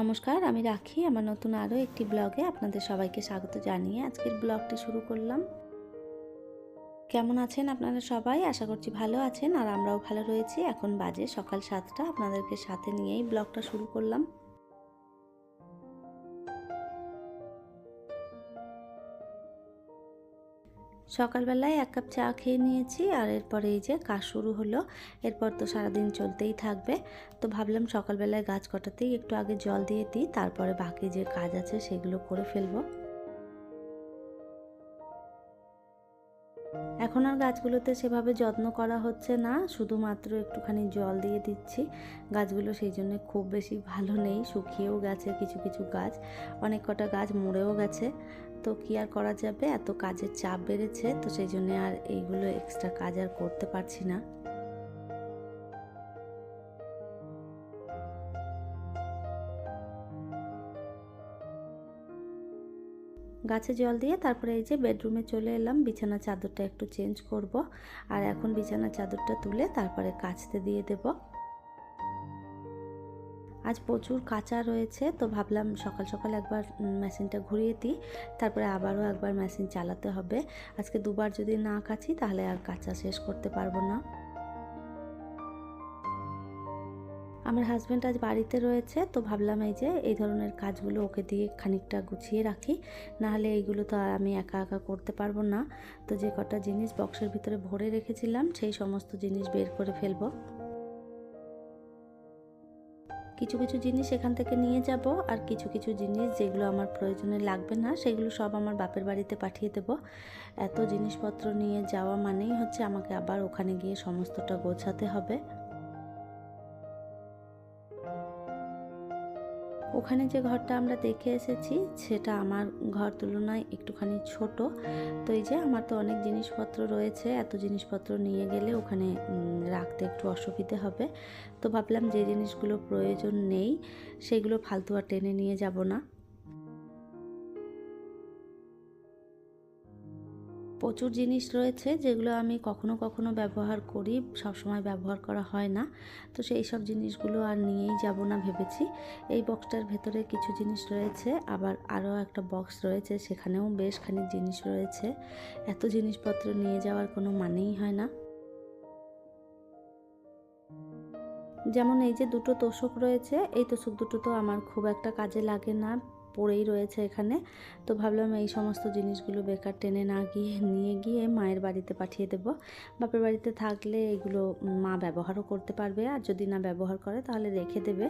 নমস্কার, আমি রাখি। আমার নতুন আরও একটি ব্লগে আপনাদের সবাইকে স্বাগত জানিয়ে আজকের ব্লগটি শুরু করলাম। কেমন আছেন আপনারা সবাই? আশা করছি ভালো আছেন আর আমরাও ভালো রয়েছি। এখন বাজে সকাল সাতটা। আপনাদেরকে সাথে নিয়েই ব্লগটা শুরু করলাম। সকালবেলায় এক কাপ চা খেয়ে নিয়েছি আর এরপরে এই যে কাজ শুরু হলো। এরপর তো সারাদিন চলতেই থাকবে। তো ভাবলাম সকালবেলায় গাছ কটাতেই একটু আগে জল দিয়ে দিই, তারপরে বাকি যে কাজ আছে সেগুলো করে ফেলব। এখন আর গাছগুলোতে সেভাবে যত্ন করা হচ্ছে না। শুধুমাত্র একটুখানি জল দিয়ে দিচ্ছি। গাছগুলো সেই জন্য খুব বেশি ভালো নেই, শুকিয়েও গেছে কিছু কিছু গাছ। অনেক কটা গাছ মরেও গেছে। তো কি আর করা যাবে? এত কাজের চাপ বেড়েছে, তো সেই জন্য আর এইগুলো এক্সট্রা কাজ আর করতে পারছি না। গাছে জল দিয়ে তারপরে এই যে বেডরুমে চলে এলাম। বিছানা চাদরটা একটু চেঞ্জ করব। আর এখন বিছানা চাদরটা তুলে তারপরে কাচতে দিয়ে দেব। আজ প্রচুর কাঁচা রয়েছে, তো ভাবলাম সকাল সকাল একবার মেশিনটা ঘুরিয়ে দিই। তারপরে আবারও একবার মেশিন চালাতে হবে। আজকে দুবার যদি না কাচি, তাহলে আর কাঁচা শেষ করতে পারব না। আমার হাজব্যান্ড আজ বাড়িতে রয়েছে, তো ভাবলাম এই যে এই ধরনের কাজগুলো ওকে দিয়ে খানিকটা গুছিয়ে রাখি। নাহলে এইগুলো তো আর আমি একা একা করতে পারব না। তো যে কটা জিনিস বক্সের ভিতরে ভরে রেখেছিলাম, সেই সমস্ত জিনিস বের করে ফেলব। কিছু কিছু জিনিস এখান থেকে নিয়ে যাব, আর কিছু কিছু জিনিস যেগুলো আমার প্রয়োজনে লাগবে না, সেগুলো সব আমার বাপের বাড়িতে পাঠিয়ে দেব। এত জিনিসপত্র নিয়ে যাওয়া মানেই হচ্ছে আমাকে আবার ওখানে গিয়ে সমস্তটা গোছাতে হবে। ওখানে যে ঘরটা আমরা দেখে এসেছি, সেটা আমার ঘর তুলনায় একটুখানি ছোট। তো এই যে আমার তো অনেক জিনিসপত্র রয়েছে, এত জিনিসপত্র নিয়ে গেলে ওখানে রাখতে একটু অসুবিধে হবে। তো ভাবলাম যে জিনিসগুলো প্রয়োজন নেই, সেগুলো ফালতু আর টেনে নিয়ে যাব না। প্রচুর জিনিস রয়েছে যেগুলো আমি কখনো কখনো ব্যবহার করি সব সময় ব্যবহার করা হয় না। তো সেই সব জিনিসগুলো আর নিয়েই যাব না ভেবেছি। এই বক্সটার ভেতরে কিছু জিনিস রয়েছে, আবার আরও একটা বক্স রয়েছে, সেখানেও বেশ খানিক জিনিস রয়েছে। এত জিনিসপত্র নিয়ে যাওয়ার কোনো মানেই হয় না। যেমন এই যে দুটো তোষক রয়েছে, এই তোষক দুটো তো আমার খুব একটা কাজে লাগে না। পড়েই রয়েছে এখানে। তো ভাবলাম এই সমস্ত জিনিসগুলো বেকার টেনে না গিয়ে নিয়ে গিয়ে মায়ের বাড়িতে পাঠিয়ে দেব। বাপের বাড়িতে থাকলে এগুলো মা ব্যবহারও করতে পারবে। আর যদি না ব্যবহার করে তাহলে রেখে দেবে।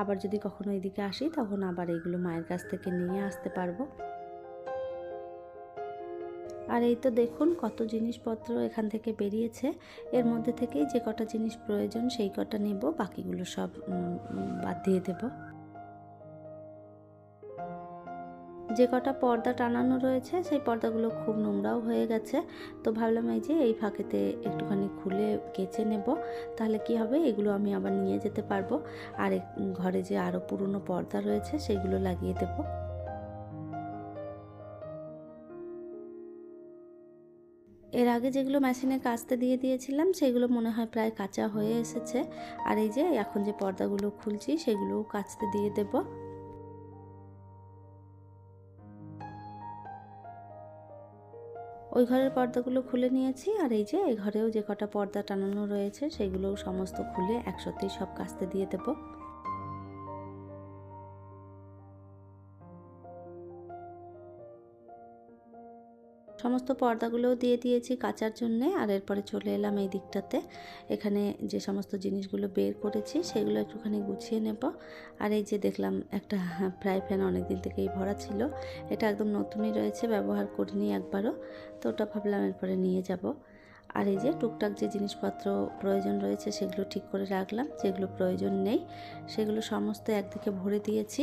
আবার যদি কখনো এদিকে আসি তখন আবার এগুলো মায়ের কাছ থেকে নিয়ে আসতে পারব। আর এই তো দেখুন কত জিনিসপত্র এখান থেকে বেরিয়েছে। এর মধ্যে থেকেই যে কটা জিনিস প্রয়োজন সেই কটা নেব। বাকিগুলো সব বাদ দিয়ে দেবো। যে কটা পর্দা টানানো রয়েছে, সেই পর্দাগুলো খুব নোংরাও হয়ে গেছে। তো ভাবলাম এই যে এই ফাঁকেতে একটুখানি খুলে কেচে নেব। তাহলে কি হবে? এগুলো আমি আবার নিয়ে যেতে পারব। আর ঘরে যে আরও পুরনো পর্দা রয়েছে, সেগুলো লাগিয়ে দেবো। এর আগে যেগুলো মেশিনে কাচতে দিয়ে দিয়েছিলাম, সেগুলো মনে হয় প্রায় কাঁচা হয়ে এসেছে। আর এই যে এখন যে পর্দাগুলো খুলছি, সেগুলোও কাচতে দিয়ে দেবো। ওই ঘরের পর্দাগুলো খুলে নিয়েছি আর এই যে, এই ঘরেও যে কটা পর্দা টানানো রয়েছে সেগুলোও সমস্ত খুলে একসাথেই সব কাস্তে দিয়ে দেবো। সমস্ত পর্দাগুলোও দিয়ে দিয়েছি কাচার জন্যে, আর এরপরে চলে এলাম এই দিকটাতে। এখানে যে সমস্ত জিনিসগুলো বের করেছি, সেগুলো একটুখানি গুছিয়ে নেব। আর এই যে দেখলাম একটা ফ্রাই প্যান অনেক দিন থেকেই ভরা ছিল, এটা একদম নতুনই রয়েছে, ব্যবহার করিনি একবারও, তো ওটা ভাবলাম এরপরে নিয়ে যাব। আর এই যে টুকটাক যে জিনিসপত্র প্রয়োজন রয়েছে, সেগুলো ঠিক করে রাখলাম, যেগুলো প্রয়োজন নেই, সেগুলো সমস্ত একদিকে ভরে দিয়েছি।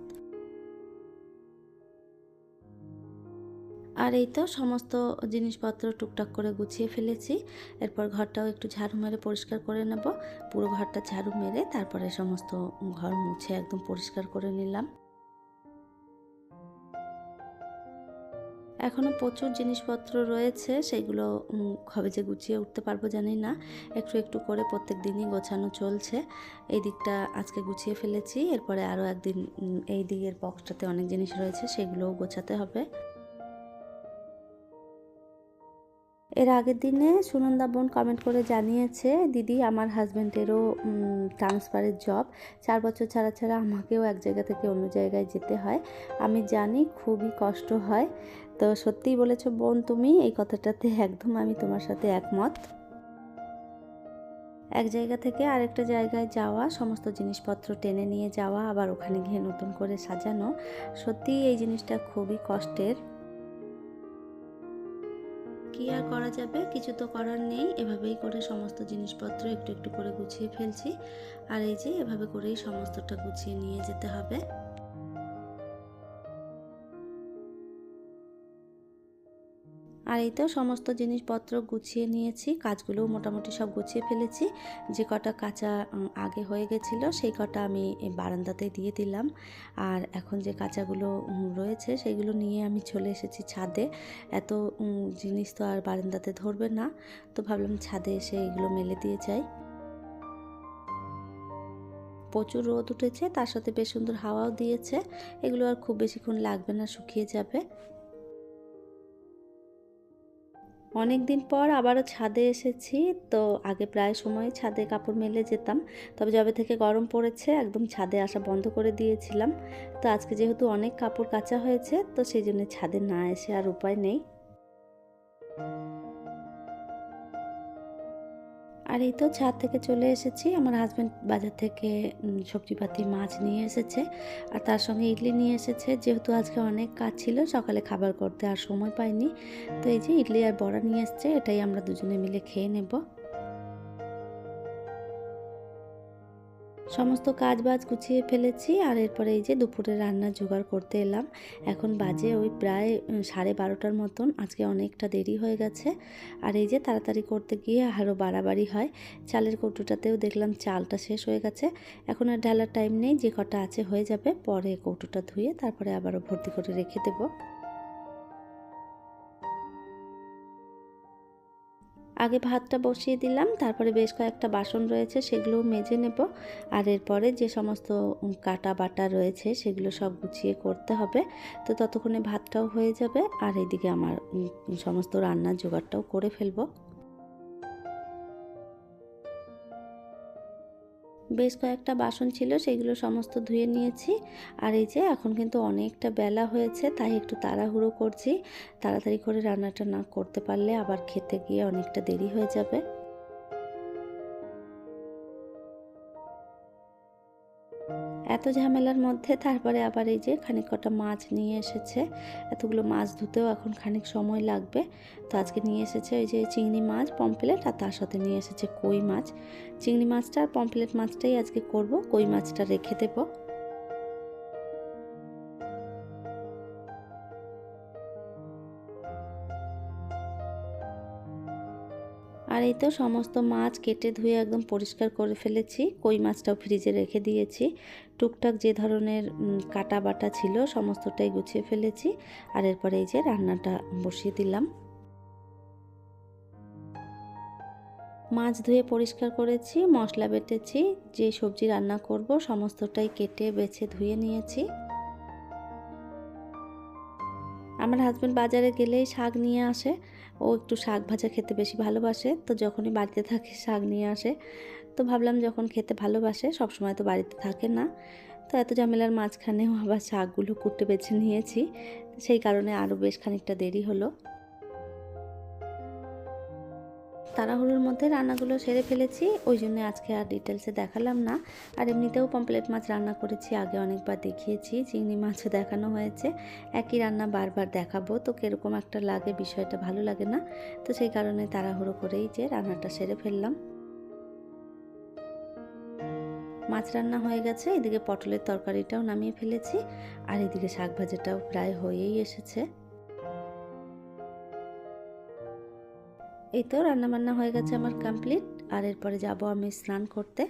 আর এই তো সমস্ত জিনিসপত্র টুকটাক করে গুছিয়ে ফেলেছি। এরপর ঘরটাও একটু ঝাড়ু মেরে পরিষ্কার করে নেব। পুরো ঘরটা ঝাড়ু মেরে তারপরে সমস্ত ঘর মুছে একদম পরিষ্কার করে নিলাম। এখনও প্রচুর জিনিসপত্র রয়েছে, সেগুলো কবে যে গুছিয়ে উঠতে পারব জানি না। একটু একটু করে প্রত্যেক দিনই গোছানো চলছে। এই দিকটা আজকে গুছিয়ে ফেলেছি। এরপরে আরও একদিন এই দিকের বক্সটাতে অনেক জিনিস রয়েছে, সেগুলোও গোছাতে হবে। এর আগের দিনে সুনন্দা বোন কমেন্ট করে জানিয়েছে, দিদি, আমার হাজব্যান্ডেরও ট্রান্সফারের জব চার বছর ছাড়া ছাড়া আমাকেও এক জায়গা থেকে অন্য জায়গায় যেতে হয়। আমি জানি খুবই কষ্ট হয়। তো সত্যিই বলেছ বোন তুমি, এই কথাটাতে একদম আমি তোমার সাথে একমত। এক জায়গা থেকে আরেকটা জায়গায় যাওয়া, সমস্ত জিনিসপত্র টেনে নিয়ে যাওয়া, আবার ওখানে গিয়ে নতুন করে সাজানো, সত্যিই এই জিনিসটা খুবই কষ্টের। কি আর করা যাবে? কিছু তো করার নেই। এভাবেই করে সমস্ত জিনিসপত্র একটু একটু করে গুছিয়ে ফেলছি। আর এই যে, এভাবে করেই সমস্তটা গুছিয়ে নিয়ে যেতে হবে। আর এই তো সমস্ত জিনিসপত্র গুছিয়ে নিয়েছি, কাজগুলোও মোটামুটি সব গুছিয়ে ফেলেছি। যে কটা কাঁচা আগে হয়ে গেছিল, সেই কটা আমি বারান্দাতে দিয়ে দিলাম। আর এখন যে কাঁচাগুলো রয়েছে, সেগুলো নিয়ে আমি চলে এসেছি ছাদে। এত জিনিস তো আর বারান্দাতে ধরবে না, তো ভাবলাম ছাদে এসে এগুলো মেলে দিয়ে যাই। প্রচুর রোদ উঠেছে, তার সাথে বেশ সুন্দর হাওয়াও দিয়েছে। এগুলো আর খুব বেশিক্ষণ লাগবে না, শুকিয়ে যাবে। অনেক দিন পর আবারও ছাদে এসেছি, তো আগে প্রায় সময় ছাদে কাপড় মেলে যেতাম। তবে যবে থেকে গরম পড়েছে, একদম ছাদে আসা বন্ধ করে দিয়েছিলাম। তো আজকে যেহেতু অনেক কাপড় কাচা হয়েছে, তো সেই জন্য ছাদে না এসে আর উপায় নেই। আর এই তো ছাদ থেকে চলে এসেছি। আমার হাজব্যান্ড বাজার থেকে সবজিপাতি মাছ নিয়ে এসেছে আর তার সঙ্গে ইডলি নিয়ে এসেছে। যেহেতু আজকে অনেক কাজ ছিল, সকালে খাবার করতে আর সময় পাইনি। তো এই যে ইডলি আর বড়া নিয়ে এসছে, এটাই আমরা দুজনে মিলে খেয়ে নেব। সমস্ত কাজ বাজ গুছিয়ে ফেলেছি আর এরপরে এই যে দুপুরে রান্না জোগাড় করতে এলাম। এখন বাজে ওই প্রায় সাড়ে বারোটার মতন। আজকে অনেকটা দেরি হয়ে গেছে। আর এই যে তাড়াতাড়ি করতে গিয়ে আরও বাড়াবাড়ি হয়। চালের কৌটোটাতেও দেখলাম চালটা শেষ হয়ে গেছে। এখন আর ঢালার টাইম নেই, যে কটা আছে হয়ে যাবে। পরে কৌটোটা ধুয়ে তারপরে আবারও ভর্তি করে রেখে দেবো। আগে ভাতটা বসিয়ে দিলাম, তারপরে বেশ কয়েকটা বাসন রয়েছে সেগুলো মেজে নেব। আর এরপরে যে সমস্ত কাটা বাটা রয়েছে, সেগুলো সব গুছিয়ে করতে হবে। তো ততক্ষণে ভাতটাও হয়ে যাবে, আর এদিকে আমার সমস্ত রান্নার জোগাড়টাও করে ফেলব। বেশ কয়েকটা বাসন ছিল, সেগুলো সমস্ত ধুয়ে নিয়েছি। আর এই যে এখন কিন্তু অনেকটা বেলা হয়েছে, তাই একটু তাড়াহুড়ো করছি। তাড়াতাড়ি করে রান্নাটা না করতে পারলে আবার খেতে গিয়ে অনেকটা দেরি হয়ে যাবে। এত ঝামেলার মধ্যে তারপরে আবার এই যে খানিক কটা মাছ নিয়ে এসেছে। এতগুলো মাছ ধুতেও এখন খানিক সময় লাগবে। তো আজকে নিয়ে এসেছে ওই যে চিংড়ি মাছ পম্পলেট আর তার সাথে নিয়ে এসেছে কই মাছ। চিংড়ি মাছটা আর পম্পলেট মাছটাই আজকে করব, কই মাছটা রেখে দেবো। আর এই তো সমস্ত মাছ কেটে ধুয়ে একদম পরিষ্কার করে ফেলেছি। কই মাছটাও ফ্রিজে রেখে দিয়েছি। টুকটাক যে ধরনের কাটা বাটা ছিল সমস্তটাই গুছিয়ে ফেলেছি। আর এরপরে এই যে রান্নাটা বসিয়ে দিলাম। মাছ ধুয়ে পরিষ্কার করেছি, মশলা বেটেছি, যে সবজি রান্না করব সমস্তটাই কেটে বেছে ধুয়ে নিয়েছি। আমার হাজব্যান্ড বাজারে গেলেই শাক নিয়ে আসে। ও একটু শাক ভাজা খেতে বেশি ভালোবাসে। তো যখনই বাড়িতে থাকে, শাক নিয়ে আসে। তো ভাবলাম যখন খেতে ভালোবাসে, সবসময় তো বাড়িতে থাকে না। তো এত ঝামেলার মাঝখানেও আবার শাকগুলো কুটে বেছে নিয়েছি। সেই কারণে আরও বেশ খানিকটা দেরি হলো। তাড়াহুড়োর মধ্যে রান্নাগুলো সেরে ফেলেছি, ওই জন্য আজকে আর ডিটেলসে দেখালাম না। আর এমনিতেও পমপ্লেট মাছ রান্না করেছি, আগে অনেকবার দেখিয়েছি, চিংড়ি মাছও দেখানো হয়েছে। একই রান্না বারবার দেখাবো, তো কীরকম একটা লাগে বিষয়টা ভালো লাগে না। তো সেই কারণে তাড়াহুড়ো করেই যে রান্নাটা সেরে ফেললাম। মাছ রান্না হয়ে গেছে, এদিকে পটলের তরকারিটাও নামিয়ে ফেলেছি, আর এদিকে শাক ভাজাটাও প্রায় হয়েই এসেছে। এই তো রান্না বান্না হয়ে গেছে আমার কমপ্লিট আর এরপরে যাব আমি স্নান করতে।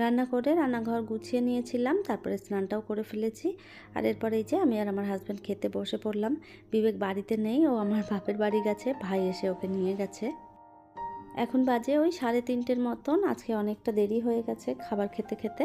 রান্না করে রান্নাঘর গুছিয়ে নিয়েছিলাম, তারপরে স্নানটাও করে ফেলেছি। আর এরপরে এই যে আমি আর আমার হাজব্যান্ড খেতে বসে পড়লাম। বিবেক বাড়িতে নেই, ও আমার বাপের বাড়ি গেছে, ভাই এসে ওকে নিয়ে গেছে। এখন বাজে ওই সাড়ে তিনটের মতন, আজকে অনেকটা দেরি হয়ে গেছে খাবার খেতে খেতে।